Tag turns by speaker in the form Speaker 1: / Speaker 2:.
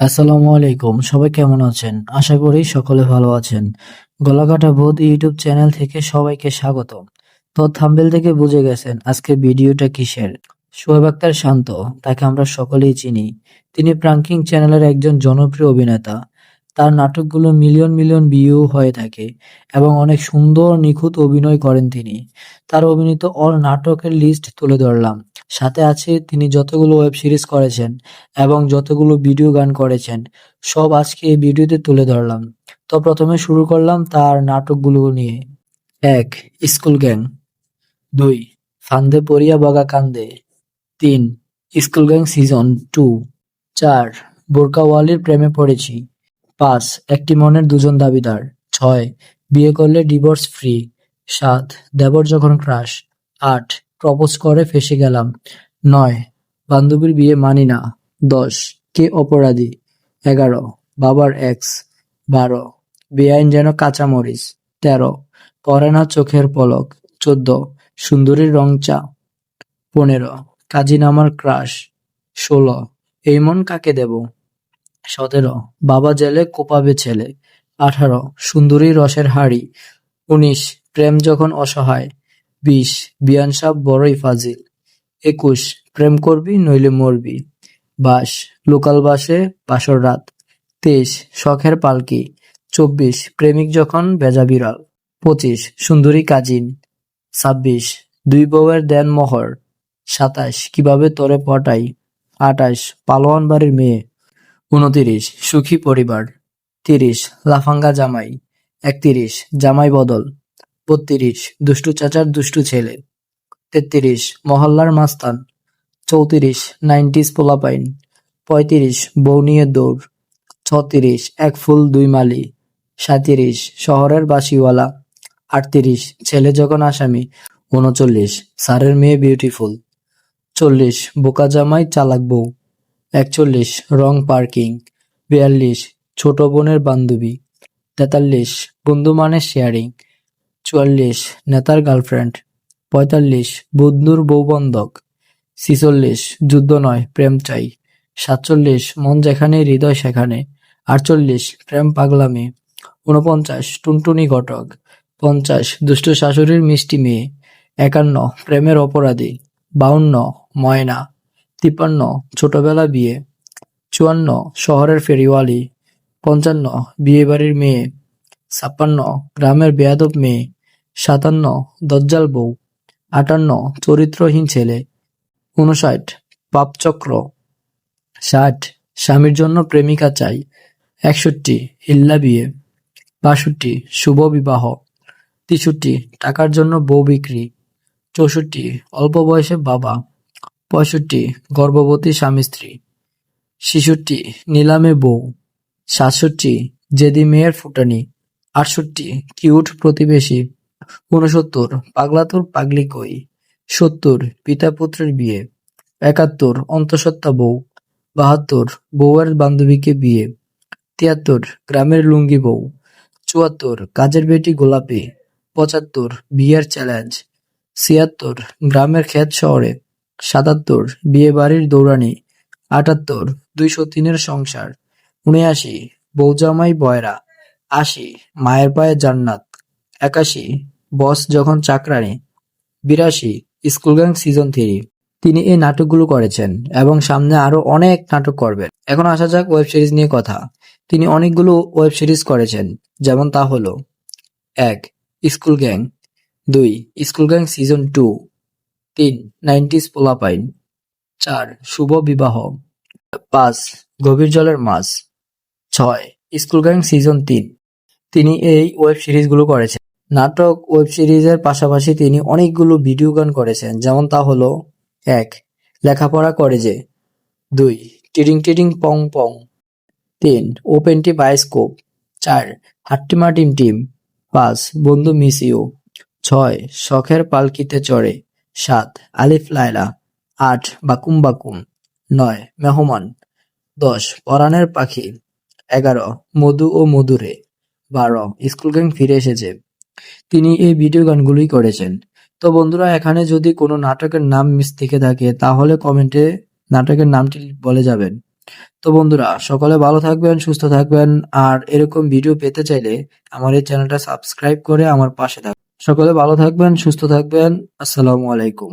Speaker 1: আসসালামু আলাইকুম, সবাই কেমন আছেন? আশা করি সকলে ভালো আছেন। গলাকাটা বোধ ইউটিউব চ্যানেল থেকে সবাইকে স্বাগত। তো থাম্বেল থেকে বুঝে গেছেন আজকে ভিডিওটা কিসের। শোয়েব আক্তার শান্ত, তাকে আমরা সকলেই চিনি। তিনি প্রাঙ্কিং চ্যানেলের একজন জনপ্রিয় অভিনেতা। তার নাটকগুলো মিলিয়ন মিলিয়ন ভিউ হয়ে থাকে এবং অনেক সুন্দর নিখুঁত অভিনয় করেন তিনি। তার অভিনীত অল নাটকের লিস্ট তুলে ধরলাম। সাথে আছে তিনি যতগুলো ওয়েব সিরিজ করেছেন এবং যতগুলো ভিডিও গান করেছেন। সব আজকে এই ভিডিওতে তুলে ধরলাম। তো প্রথমে শুরু করলাম তার নাটকগুলো নিয়ে। এক, স্কুল গ্যাং। দুই, ফান্দে পড়িয়া বগা কান্দে। তিন, স্কুল গ্যাং সিজন টু চার বোরকাওয়ালির প্রেমে পড়েছি। পাঁচ, একটি মনের দুজন দাবিদার। ছয়, বিয়ে করলে ডিভোর্স ফ্রি সাত, দেবর যখন ক্রাশ আট প্রপোজ করে ফেসে গেলাম। নয়, বান্ধবীর বিয়ে মানি না। দশ, কে অপরাধী? এগারো, বাবার এক্স বারো, বেআইন যেন কাঁচামরিচ। তেরো, পরে না চোখের পলক। চোদ্দ, সুন্দরীর রং চা। পনেরো কাজী নামার ক্রাশ ষোলো, এই মন কাকে দেব? সতেরো, বাবা জেলে কোপাবে ছেলে। আঠারো, সুন্দরী রসের হাড়ি। উনিশ, প্রেম যখন অসহায়। বিশ, বিয়ান সাহ বড়ই ফাজিল। একুশ, প্রেম করবি নইলে মরবি। বাস লোকাল বাসে বাসর রাত। তেইশ, শখের পালকি। চব্বিশ, প্রেমিক যখন বেজা বিড়াল। পঁচিশ, সুন্দরী কাজিন। ছাব্বিশ, দুই বউয়ের দেন মোহর। সাতাশ, কীভাবে তোরে পটাই? আটাশ পালোয়ান বাড়ির মেয়ে। উনতিরিশ সুখী পরিবার। তিরিশ, লাফাঙ্গা জামাই। একতিরিশ, জামাই বদল। বত্রিশ, দুষ্টু চাচার দুষ্টু ছেলে। তেত্রিশ, মহল্লার মাস্তান। চৌত্রিশ, নাইনটিস পোলাপাইন। পঁয়ত্রিশ বউ নিয়ে দৌড়। ছত্রিশ, এক ফুল দুই মালি। সাঁত্রিশ, শহরের বাসিওয়ালা আটত্রিশ, ছেলে যখন আসামি। উনচল্লিশ, স্যারের মেয়ে বিউটিফুল। চল্লিশ, বোকা জামাই চালাক বউ। একচল্লিশ, রং পার্কিং। বিয়াল্লিশ, ছোট বোনের বান্ধবী। তেতাল্লিশ, বন্ধু মানে শেয়ারিং। চুয়াল্লিশ, নেতার গার্লফ্রেন্ড, পঁয়তাল্লিশ, বন্ধুর বৌবন্ধক ছিচল্লিশ, যুদ্ধ নয়, প্রেম চাই, সাতচল্লিশ, মন যেখানে, হৃদয় সেখানে, আটচল্লিশ, প্রেম পাগলামি, ঊনপঞ্চাশ, টুনটুনি ঘটক, পঞ্চাশ, দুষ্ট শাশুড়ির মিষ্টি মেয়ে, একান্ন, প্রেমের অপরাধী, বাউন্ন, ময়না, তিপ্পান্ন, ছোটবেলা বিয়ে, চুয়ান্ন, শহরের ফেরিওয়ালি, পঞ্চান্ন, বিয়েবাড়ির মেয়ে ছাপ্পান্ন, গ্রামের বেয়াদব মেয়ে, সাতান্ন, দজ্জাল বউ, আটান্ন, চরিত্রহীন ছেলে, উনষাট, পাপচক্র, ষাট, স্বামীর জন্য প্রেমিকা চাই, একষট্টি হিল্লা বিয়ে, বাষট্টি, শুভ বিবাহ, তেষট্টি, টাকার জন্য বউ বিক্রি, চৌষট্টি, অল্প বয়সে বাবা, পঁয়ষট্টি, গর্ভবতী স্বামী স্ত্রী, ছেষট্টি, নিলামে বউ, সাতষট্টি, জেদি মেয়ের ফুটানি আটষট্টি, কিউট প্রতিবেশী, ঊনসত্তর, পাগলাতুর পাগলি কই, সত্তর, পিতা পুত্রের বিয়ে, একাত্তর, অন্তঃসত্ত্বা বউ, বাহাত্তর, বউয়ের বান্ধবীকে বিয়ে, তিয়াত্তর, গ্রামের লুঙ্গি বউ, চুয়াত্তর, কাজের বেটি গোলাপি, পঁচাত্তর, বিয়ের চ্যালেঞ্জ ছিয়াত্তর, গ্রামের ক্ষেত শহরে, সাতাত্তর বিয়ে বাড়ির দৌড়ানি, আটাত্তর, দুইশো তিনের সংসার, উনআশি বৌজামাই বয়রা। আশি, মায়ের পায়ে জান্নাত, একাশি, বস যখন চাকরানি বিরাশি, স্কুল গ্যাং সিজন থ্রি। তিনি এই নাটকগুলো করেছেন এবং সামনে আরও অনেক নাটক করবেন। এখন আসা যাক ওয়েব সিরিজ নিয়ে কথা। তিনি অনেকগুলো ওয়েব সিরিজ করেছেন, যেমন তা হলো, এক, স্কুল গ্যাং, দুই, স্কুল গ্যাং সিজন টু, তিন নাইনটিস পোলাপাইন, চার, শুভ বিবাহ, পাঁচ, গভীর জলের মাছ, ছয়, স্কুল গ্যাং সিজন তিন। তিনি এই ওয়েব সিরিজগুলো করেছেন। নাটক ওয়েব সিরিজের পাশাপাশি তিনি অনেকগুলো ভিডিও গান করেছেন, যেমন তা হলো, এক, লেখাপড়া করে যে। দুই, টিডিং টিডিং পং পং। তিন ওপেনটি বায়োস্কোপ চার, হাট্টি মার্টিন টিম। পাঁচ, বন্ধু মিস ইউ ছয়, শখের পালকিতে চড়ে। সাত, আলিফ লায়লা। আট, বাকুম বাকুম। নয়, মেহমান। দশ পরাণের পাখি। এগারো, মধু ও মধুরে। বারো স্কুল গ্যাং ফিরে এসেছে। তিনি এই ভিডিও গানগুলোই করেছেন। তো বন্ধুরা, এখানে যদি কোনো নাটকের নাম মিস থেকে থাকে, তাহলে কমেন্টে নাটকের নামটি বলে যাবেন। তো বন্ধুরা, সকলে ভালো থাকবেন, সুস্থ থাকবেন। আর এরকম ভিডিও পেতে চাইলে আমার এই চ্যানেলটা সাবস্ক্রাইব করে আমার পাশে থাকবেন সকলে ভালো থাকবেন, সুস্থ থাকবেন। আসসালামু আলাইকুম।